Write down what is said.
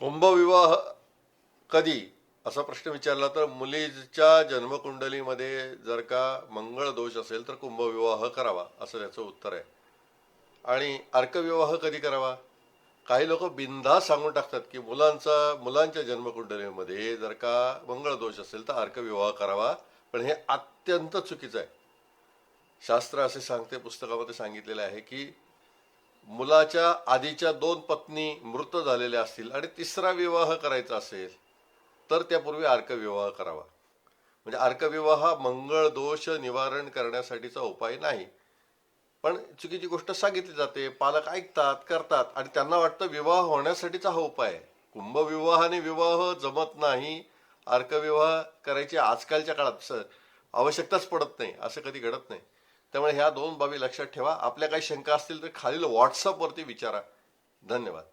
कुंभविवाह कधी? असा प्रश्न विचारला तर मुलीच्या जन्मकुंडलीमध्ये जर का मंगळ दोष असेल तर कुंभविवाह करावा असं त्याचं उत्तर आहे. आणि अर्कविवाह कधी करावा? काही लोक बिनधास्त सांगून टाकतात की मुलांचा मुलांच्या जन्मकुंडलीमध्ये जर का मंगळ दोष असेल तर अर्कविवाह करावा पण हे अत्यंत चुकीचं आहे. शास्त्र असे सांगते पुस्तकामध्ये सांगितलेलं आहे की मुलाच्या आधीच्या दोन पत्नी मृत झालेल्या असतील आणि तिसरा विवाह करायचा असेल तर त्यापूर्वी अर्कविवाह करावा. म्हणजे अर्कविवाह हा मंगळ दोष निवारण करण्यासाठीचा उपाय नाही. पण चुकीची गोष्ट सांगितली जाते पालक ऐकतात करतात आणि त्यांना वाटतं विवाह होण्यासाठीचा हा उपाय आहे. कुंभविवाह आणि विवाह जमत नाही. अर्कविवाह करायची आजकालच्या काळात स- आवश्यकताच पडत नाही असं कधी घडत नाही. त्यामुळे ह्या दोन बाबी लक्षात ठेवा. आपल्या काही शंका असतील तर खालील व्हॉट्सअपवरती विचारा. धन्यवाद.